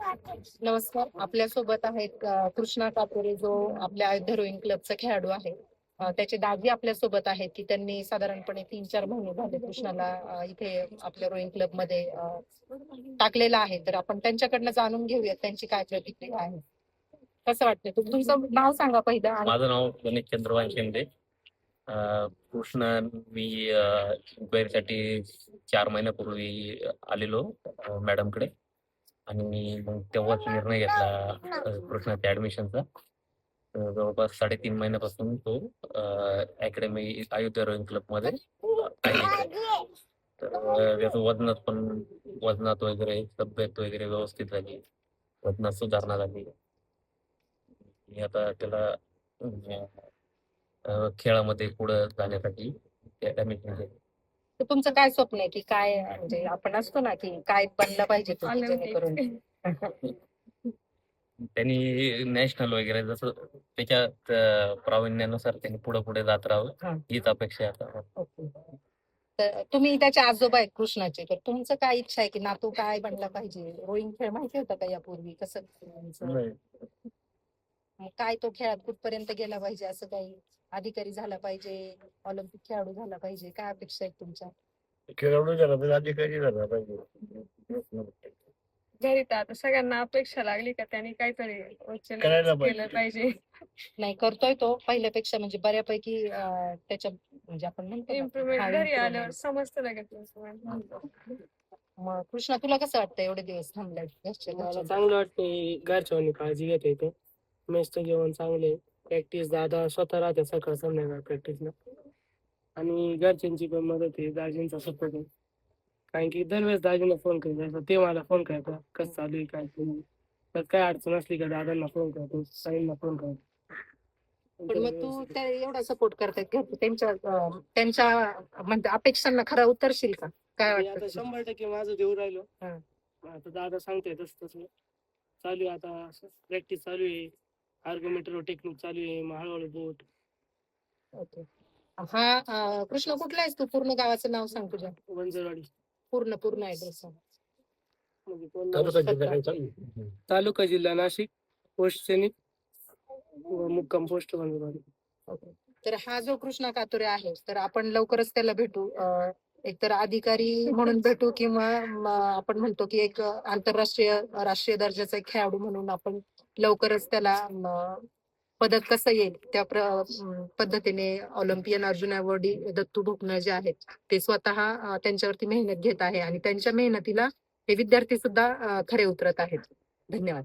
नमस्कार. आपल्यासोबत आहेत कृष्णा कापुरे जो आपल्या अयोध्या रोईंग क्लबचा खेळाडू आहे. त्याचे दाजी आपल्यासोबत आहेत की त्यांनी साधारणपणे तीन चार महिने झाले कृष्णाला इथे आपल्या रोईंग क्लबमध्ये टाकलेला आहे. तर आपण त्यांच्याकडनं जाणून घेऊयात त्यांची काय प्रतिक्रिया आहे. कसं वाटतं तुमचं नाव सांगा पहिलं माझं नाव गणेश चंद्रभान शिंदे. कृष्ण मी इन्क्वायरीसाठी चार महिन्यापूर्वी आलेलो मॅडम मॅडमकडे आणि मग तेव्हाच निर्णय घेतला कृष्णाच्या ऍडमिशनचा जवळपास साडेतीन महिन्यापासून तो अकॅडमी अयोध्या रोईंग क्लबमध्ये तर त्याचं वजनात पण वजनात वगैरे तब्येत वगैरे व्यवस्थित झाली. वजनात सुधारणा झाली. आता त्याला खेळामध्ये पुढे जाण्यासाठी ऍडमिशन तर तुमचं काय स्वप्न आहे की काय म्हणजे आपण असतो ना की काय बनलं पाहिजे जेणेकरून? त्यांनी नॅशनल वगैरे जसं त्याच्यात अं, प्रावीण्यानुसार त्यांनी पुढे पुढे जात हा. राहावं हीच अपेक्षा आहे आता. ओके. तर तुम्ही त्याचे आजोबा आहेत कृष्णाचे तर तुमचं काय इच्छा आहे की नातू काय बनला पाहिजे? रोईंग खेळ माहिती होता का यापूर्वी? कसं? काय तो खेळात कुठपर्यंत गेला पाहिजे असं काही अधिकारी झाला पाहिजे ऑलिम्पिक खेळाडू झाला पाहिजे काय अपेक्षा आहेत तुमच्या खेळाडू झाला पाहिजे अधिकारी झाला पाहिजे घरी तर आता सगळ्यांना अपेक्षा लागली का त्यांनी काहीतरी उच्च करायला केलं पाहिजे नाही करतोय तो पहिल्यापेक्षा म्हणजे बऱ्यापैकी अं, त्याच्या म्हणजे आपण म्हणतो ना, इम्प्रुव्हमेंट हा, घरी improvement. आल्यावर समजतं लगेच improvement. मग कृष्णा तुला कसं वाटतं एवढे दिवस थांबलाय घरच्या मला घरच्या? चांगलं वाटते घरच्यावानी काळजी घेते इथे मेसचं जेवण चांगले. प्रॅक्टिस दादा स्वतः राहते सकाळ संध्याकाळ प्रॅक्टिसला आणि घरच्यांची पण मदत आहे दाजींचा सपोर्ट आहे. कारण की दरवेळेस दाजींना फोन करायचा ते मला फोन करतात कसं चालू आहे काय चालू तर काय अडचण असली का दादांना फोन करतो साईंना फोन करतो. पण मग तू त्या एवढा सपोर्ट करतायत घरचे त्यांच्या त्यांच्या म्हणजे अपेक्षांना खरा उतरशील का? काय मी वाटतं आता तुला? शंभर टक्के माझं देऊ राहिलो. हा. आता दादा सांगताय तसं तसं. चालू आहे आता प्रॅक्टिस चालू आहे. आर्ग्युमेंटर टेक्निक चालू आहे मग हळूहळू बोट ओके. हा अं, कृष्ण कुठला आहेस तू? पूर्ण गावाचं नाव सांग तुझ्या. वंजरवाडी. पूर्ण पूर्ण ऍड्रेस म्हणजे तालुका जिल्हा काय चालू आहे? तालुका जिल्हा नाशिक पोस्ट सैनिक व मुक्काम पोस्ट वंजरवाडी. तर हा जो कृष्णा कातुरे आहे तर आपण लवकरच त्याला भेटू. अं, एकतर अधिकारी म्हणून भेटू किंवा आपण म्हणतो की एक आंतरराष्ट्रीय राष्ट्रीय दर्जाचा एक खेळाडू म्हणून आपण लवकरच त्याला पदक कसं येईल त्या पद्धतीने ऑलिम्पियन अर्जुन अवॉर्डी दत्तू भोकनळ जे आहेत ते स्वतः त्यांच्यावरती मेहनत घेत आहे आणि त्यांच्या मेहनतीला हे विद्यार्थी सुद्धा खरे उतरत आहेत. धन्यवाद.